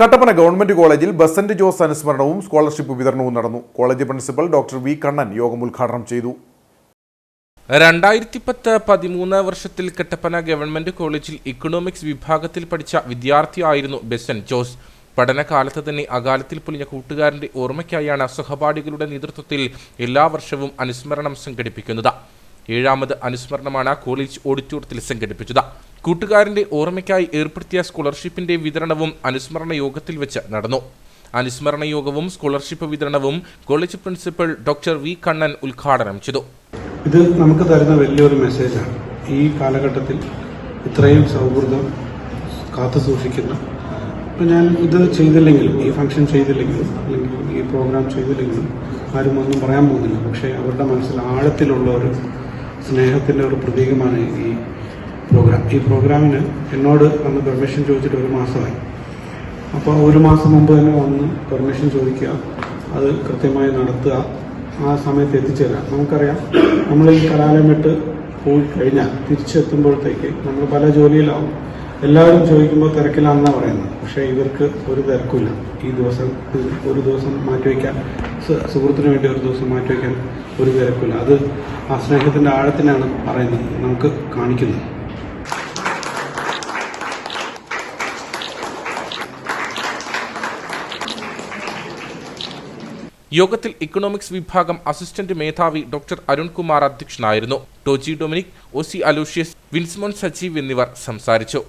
Kattappana government കോളേജിൽ ബസന്റ് ജോസ് അനുസ്മരണവും scholarship വിതരണവും നടന്നു. College principal doctor V Kannan യോഗം ഉദ്ഘാടനം ചെയ്തു. രണ്ടായിരത്തി പത്ത് പതിമൂന്ന് വർഷത്തിൽ കട്ടപ്പന ഗവൺമെന്റ് കോളേജിൽ ഇക്കണോമിക്സ് വിഭാഗത്തിൽ പഠിച്ച വിദ്യാർത്ഥിയായിരുന്നു ബെസൻ ജോസ്. പഠനകാലത്ത് തന്നെ അകാലത്തിൽ പൊലിഞ്ഞ കൂട്ടുകാരന്റെ ഓർമ്മയ്ക്കായാണ് സഹപാഠികളുടെ നേതൃത്വത്തിൽ എല്ലാ വർഷവും അനുസ്മരണം സംഘടിപ്പിക്കുന്നത്. ഏഴാമത് അനുസ്മരണമാണ് കോളേജ് ഓഡിറ്റോറിയത്തിൽ സംഘടിപ്പിച്ചത്. കൂട്ടുകാരന്റെ ഓർമ്മയ്ക്കായി ഏർപ്പെടുത്തിയ സ്കോളർഷിപ്പിന്റെ വിതരണവും അനുസ്മരണ യോഗത്തിൽ വെച്ച് നടന്നു. അനുസ്മരണ യോഗവും സ്കോളർഷിപ്പ് വിതരണവും college principal doctor V Kannan ഉദ്ഘാടനം ചെയ്തു. ഇത് നമുക്ക് തരുന്ന വലിയൊരു മെസ്സേജാണ് ഈ കാലഘട്ടത്തിൽ ഇത്രയും സൗഹൃദം കാത്തു സൂക്ഷിക്കുന്ന ഇപ്പം ഞാൻ ഇത് ചെയ്തില്ലെങ്കിലും ഈ ഫംഗ്ഷൻ ചെയ്തില്ലെങ്കിലും അല്ലെങ്കിൽ ഈ പ്രോഗ്രാം ചെയ്തില്ലെങ്കിലും ആരും ഒന്നും പറയാൻ പോകുന്നില്ല. പക്ഷേ അവരുടെ മനസ്സിൽ ആഴത്തിലുള്ള ഒരു സ്നേഹത്തിന്റെ ഒരു പ്രതീകമാണ് ഈ പ്രോഗ്രാം ഈ പ്രോഗ്രാമിന് എന്നോട് വന്ന് പെർമിഷൻ ചോദിച്ചിട്ട് ഒരു മാസമായി. അപ്പോൾ ഒരു മാസം മുമ്പ് തന്നെ വന്ന് പെർമിഷൻ ചോദിക്കുക അത് കൃത്യമായി നടത്തുക ആ സമയത്ത് എത്തിച്ചേരാം. നമുക്കറിയാം നമ്മൾ ഈ കലാലയം വിട്ട് പോയി കഴിഞ്ഞാൽ തിരിച്ചെത്തുമ്പോഴത്തേക്ക് നമ്മൾ പല ജോലിയിലാവും. എല്ലാവരും ചോദിക്കുമ്പോൾ തിരക്കിലാണെന്നാണ് പറയുന്നത്. പക്ഷേ ഇവർക്ക് ഒരു തിരക്കില്ല ഈ ദിവസം ഒരു ദിവസം മാറ്റിവെക്കാൻ സുഹൃത്തിന് വേണ്ടി ഒരു ദിവസം മാറ്റിവെക്കാൻ ഒരു തിരക്കില്ല അത് ആ സ്നേഹത്തിന്റെ ആഴത്തിനാണ് പറയുന്നത്. നമുക്ക് കാണിക്കുന്നത്. യോഗത്തിൽ ഇക്കണോമിക്സ് വിഭാഗം അസിസ്റ്റന്റ് മേധാവി ഡോക്ടർ അരുൺകുമാർ അധ്യക്ഷനായിരുന്നു. ടോജി ഡൊമിനിക് ഒ സി അലൂഷ്യസ് വിൻസ്മോൻ സജീവ് എന്നിവർ സംസാരിച്ചു.